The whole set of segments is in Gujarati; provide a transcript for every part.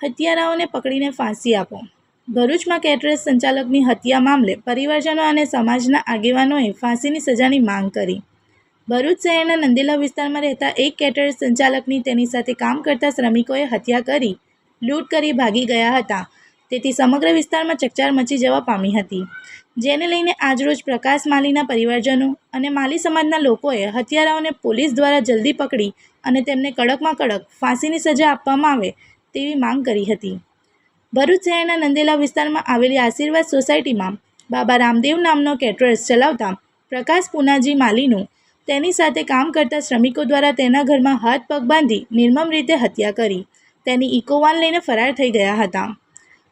હત્યારાઓને પકડીને ફાંસી આપો. ભરૂચમાં કેટરેસ સંચાલકની હત્યા મામલે પરિવારજનો અને સમાજના આગેવાનોએ ફાંસીની સજાની માંગ કરી. ભરૂચ શહેરના નંદેલા વિસ્તારમાં રહેતા એક કેટરેસ સંચાલકની તેની સાથે કામ કરતા શ્રમિકોએ હત્યા કરી, લૂંટ કરી ભાગી ગયા હતા. તેથી સમગ્ર વિસ્તારમાં ચકચાર મચી જવા પામી હતી. જેને લઈને આજરોજ પ્રકાશ માલીના પરિવારજનો અને માલી સમાજના લોકોએ હત્યારાઓને પોલીસ દ્વારા જલ્દી પકડી અને તેમને કડકમાં કડક ફાંસીની સજા આપવામાં આવે તેવી માંગ કરી હતી. ભરૂચ શહેરના નંદેલા વિસ્તારમાં આવેલી આશીર્વાદ સોસાયટીમાં બાબા રામદેવ નામનો કેટરર્સ ચલાવતા પ્રકાશ પુનાજી માલીનું તેની સાથે કામ કરતા શ્રમિકો દ્વારા તેના ઘરમાં હાથ પગ બાંધી નિર્મમ રીતે હત્યા કરી. તેની ઇકોવાન લઈને ફરાર થઈ ગયા હતા.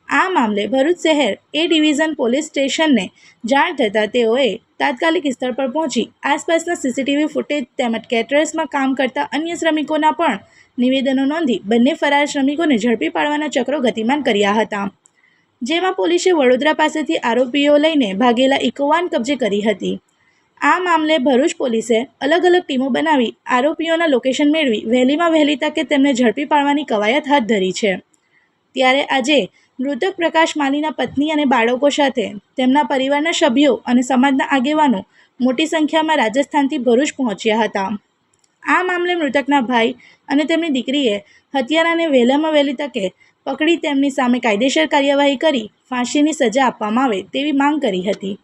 આ મામલે ભરૂચ શહેર એ ડિવિઝન પોલીસ સ્ટેશનને જાણ થતાં તેઓએ તાત્કાલિક સ્થળ પર પહોંચી. આસપાસના સીસીટીવી ફૂટેજ તેમજ કેટરર્સમાં કામ કરતા અન્ય શ્રમિકોના પણ નિવેદનો નોંધી બંને ફરાર શ્રમિકોને ઝડપી પાડવાના ચક્રો ગતિમાન કર્યા હતા. જેમાં પોલીસે વડોદરા પાસેથી આરોપીઓ લઈને ભાગેલા ઇકોવાન કબજે કરી હતી. આ મામલે ભરૂચ પોલીસે અલગ અલગ ટીમો બનાવી આરોપીઓના લોકેશન મેળવી વહેલીમાં વહેલી તકે તેમને ઝડપી પાડવાની કવાયત હાથ ધરી છે. ત્યારે આજે મૃતક પ્રકાશ માલીના પત્ની અને બાળકો સાથે તેમના પરિવારના સભ્યો અને સમાજના આગેવાનો મોટી સંખ્યામાં રાજસ્થાનથી ભરૂચ પહોંચ્યા હતા. આ મામલે મૃતકના ભાઈ અને તેમની દીકરીએ હત્યારાને વહેલામાં વહેલી તકે પકડી તેમની સામે કાયદેસર કાર્યવાહી કરી ફાંસીની સજા આપવામાં આવે તેવી માંગ કરી હતી.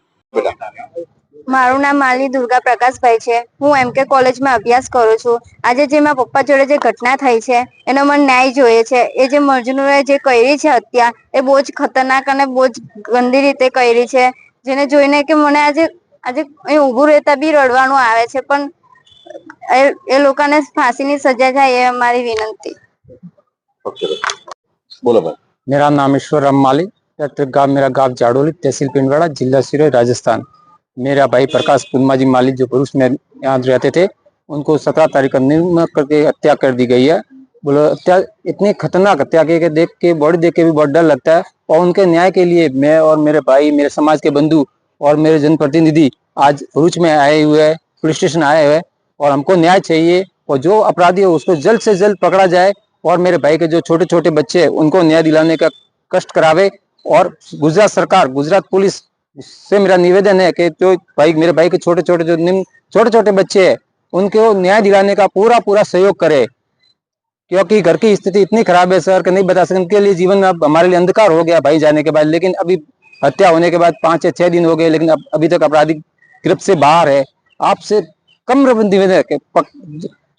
મારું નામ માલી દુર્ગા પ્રકાશભાઈ છે હું એમ કે કોલેજમાં અભ્યાસ કરું છું આજે જે મારા પપ્પા જોડે જે ઘટના થઈ છે એનો મને ન્યાય જોઈએ છે એ જે મજનૂરે જે કરી છે હત્યા એ બહુ જ ખતરનાક અને બહુ જ ગંદી રીતે કરી છે જેને જોઈને કે મને આજે આજે અહીં ઊભું રહેતા બી રડવાનું આવે છે પણ એ એ લોકોને ફાંસીની સજા થાય એ અમારી વિનંતી ओके बोलो भाई मेरा नाम ईश्वर राम माली पैतृक गांव मेरा गांव जाडोली तहसील पिंडवाड़ा जिला सिरोही राजस्थान मेरा भाई प्रकाश पुन्माजी मालिक जो भरूच में यहाँ रहते थे, उनको सत्रह तारीख को निर्म करके हत्या कर दी गई है। बोलो, हत्या इतनी खतरनाक हत्या की देख के, बॉडी देख के भी बहुत डर लगता है। और उनके न्याय के लिए मैं और मेरे भाई, मेरे समाज के बंधु और मेरे जनप्रतिनिधि आज भरूच में आए हुए हैं, पुलिस स्टेशन आए हुए और हमको न्याय चाहिए और जो अपराधी है उसको जल्द से जल्द पकड़ा जाए और मेरे भाई के जो छोटे छोटे बच्चे हैं, उनको न्याय दिलाने का कष्ट करावे और गुजरात सरकार, गुजरात पुलिस से मेरा निवेदन है कि जो भाई, मेरे भाई के छोटे छोटे जो निम्न छोटे छोटे बच्चे हैं, उनको न्याय दिलाने का पूरा पूरा सहयोग करे। क्योंकि घर की स्थिति इतनी खराब है सर कि नहीं बता सकते, उनके लिए जीवन अब हमारे लिए अंधकार हो गया भाई जाने के बाद। लेकिन अभी हत्या होने के बाद पाँच या छह दिन हो गए, लेकिन अब, अभी तक अपराधी गिरफ्त से बाहर है। आपसे कम निवेदन है कि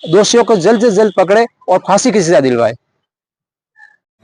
दोषियों को जल्द से जल्द पकड़े और फांसी की सजा दिलवाए।